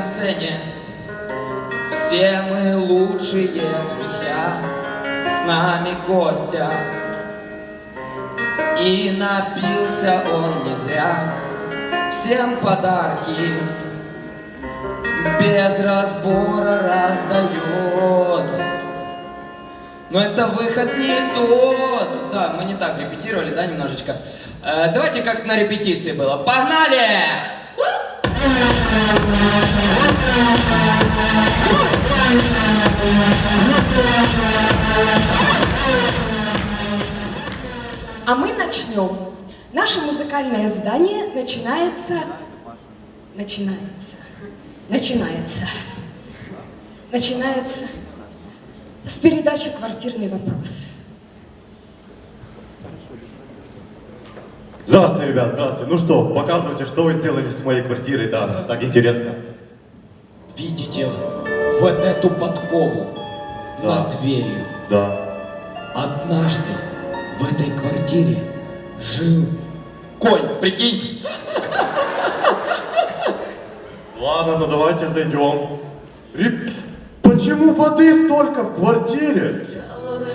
на сцене. Все мы лучшие друзья, с нами Костя. И напился он не зря, всем подарки без разбора раздает. Но это выход не тот. Да, мы не так репетировали, да, немножечко. Э, давайте как на репетиции было. Погнали! А мы начнем. Наше музыкальное задание начинается... Начинается. Начинается. Начинается с передачи «Квартирный вопрос». Здравствуйте, ребят, здравствуйте. Ну что, показывайте, что вы сделали с моей квартирой, да, так интересно. Видите вот эту подкову Да. над дверью? Да. Однажды в этой квартире жил конь, прикинь? Ладно, ну давайте зайдем. Почему воды столько в квартире?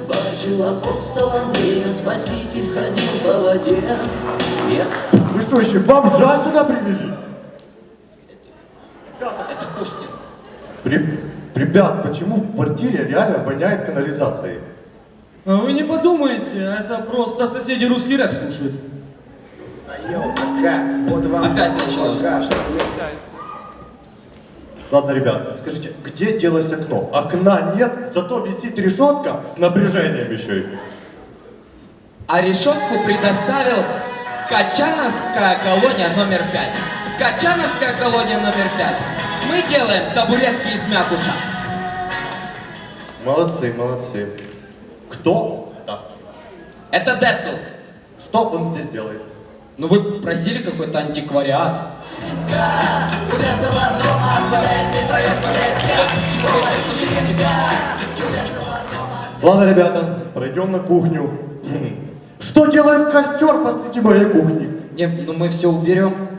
Рыбачил апостол Андрея, спаситель ходил по воде. Я Вы что, еще бомжа сюда привели? Это Костя. Ре- Ребят, почему в квартире реально воняет канализацией? А Вы не подумайте, это просто соседи русский рэп слушают. Опять началось. Ладно, ребят, скажите, где делось окно? Окна нет, зато висит решетка с напряжением еще и. А решетку предоставил Качановская колония номер пять. Качановская колония номер пять. Мы делаем табуретки из мякуша. Молодцы, молодцы. Кто? Да. Это Децл. Что он здесь делает? Ну вы просили какой-то антиквариат. Ладно, ребята, пройдем на кухню. Что делает костер посреди моей кухни? Не, ну мы все уберем.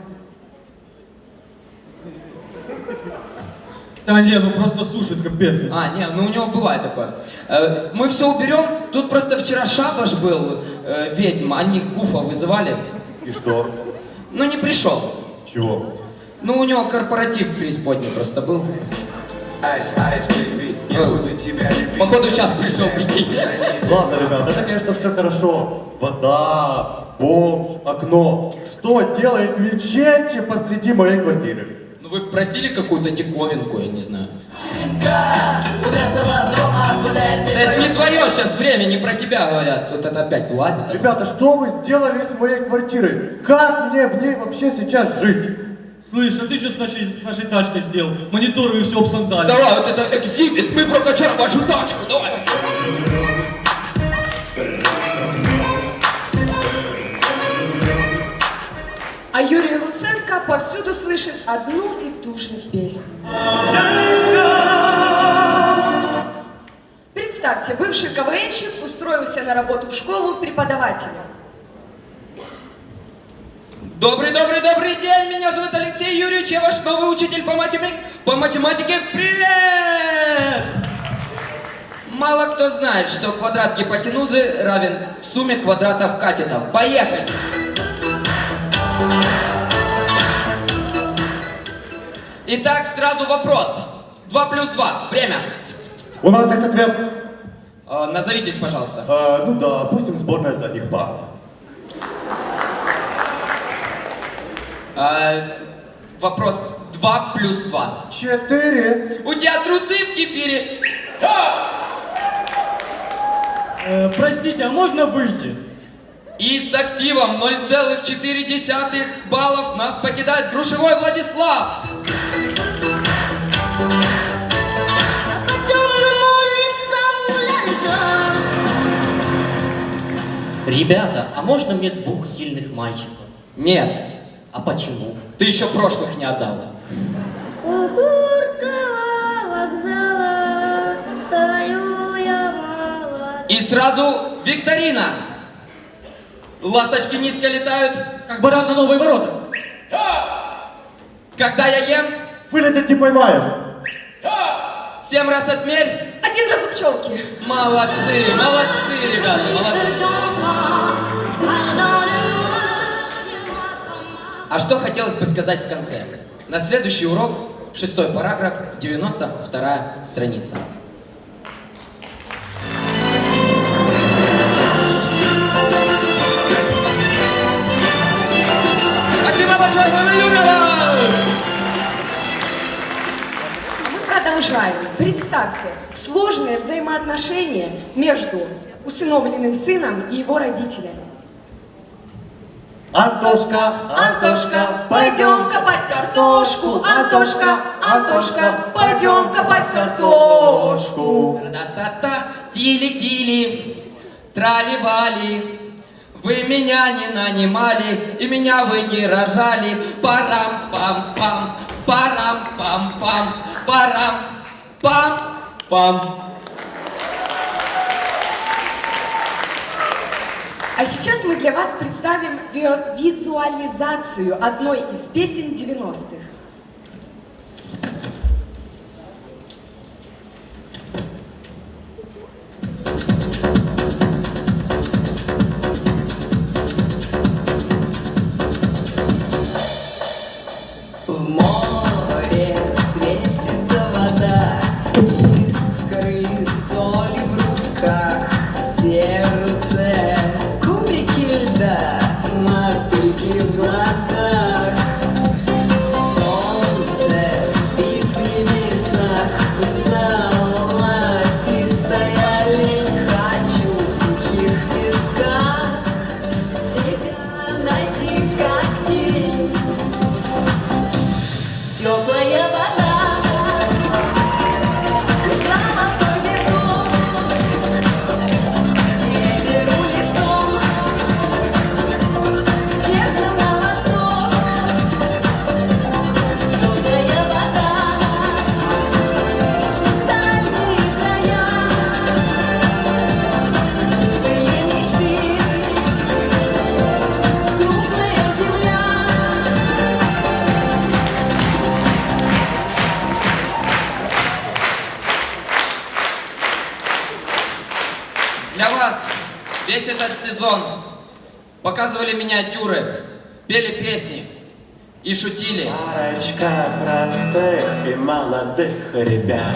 Да не, ну просто сушит капец. А, не, ну у него бывает такое. Э, мы все уберем. Тут просто вчера шабаш был, э, ведьм, они Гуфа вызывали. И что? Но не пришел. Чего? Ну у него корпоратив преисподней просто был. Айс, айс, бейби, я Ну, буду тебя любить. Походу сейчас пришел, прикинь. Ладно, ребята, это, конечно, все хорошо. Вода, бомж, окно. Что делает мечеть посреди моей квартиры? Ну вы просили какую-то диковинку, я не знаю. Это не твое сейчас время, не про тебя говорят. Тут это опять влазит. Ребята, что вы сделали с моей квартирой? Как мне в ней вообще сейчас жить? Слышь, а ты что с нашей, с нашей тачкой сделал? Мониторы и все обсандали. Давай, вот это экзибит, мы прокачаем вашу тачку, давай. А Юрий повсюду слышит одну и ту же песню. Представьте, бывший КВНщик устроился на работу в школу преподавателем. Добрый, добрый, добрый день, меня зовут Алексей Юрьевич, я ваш новый учитель по, математике. по математике. Привет! Мало кто знает, что квадрат гипотенузы равен сумме квадратов катетов. Поехали! Итак, сразу вопрос. 2 плюс 2. Время. У нас есть ответ. Э, назовитесь, пожалуйста. А, ну да, допустим, сборная задних парт. Э, вопрос. 2 плюс 2. Четыре. У тебя трусы в кефире. Э, простите, а можно выйти? И с активом 0,4 баллов нас покидает Грушевой Владислав. Ребята, а можно мне двух сильных мальчиков? Нет, А почему? ты еще прошлых не отдал. У Курского вокзала стою я мало. И сразу викторина. Ласточки низко летают. Как баран на новые ворота. Когда я ем, Вылететь не поймаешь. Семь раз отмерь. Один раз у пчелки. Молодцы, молодцы, ребята, молодцы. А что хотелось бы сказать в конце? На следующий урок, шестой параграф, 92 страница. Спасибо большое, Фома Юрьева! Мы продолжаем. Представьте, сложные взаимоотношения между усыновленным сыном и его родителями. Антошка, Антошка, пойдем копать картошку. Антошка, Антошка, пойдем копать картошку. Та-та-та, тили-тили, трали-вали. Вы меня не нанимали, и меня вы не рожали. Парам-пам-пам, парам-пам-пам, парам-пам-пам. А сейчас мы для вас представим ви- визуализацию одной из песен 90-х. Весь этот сезон показывали миниатюры, пели песни и шутили. Парочка простых и молодых ребят.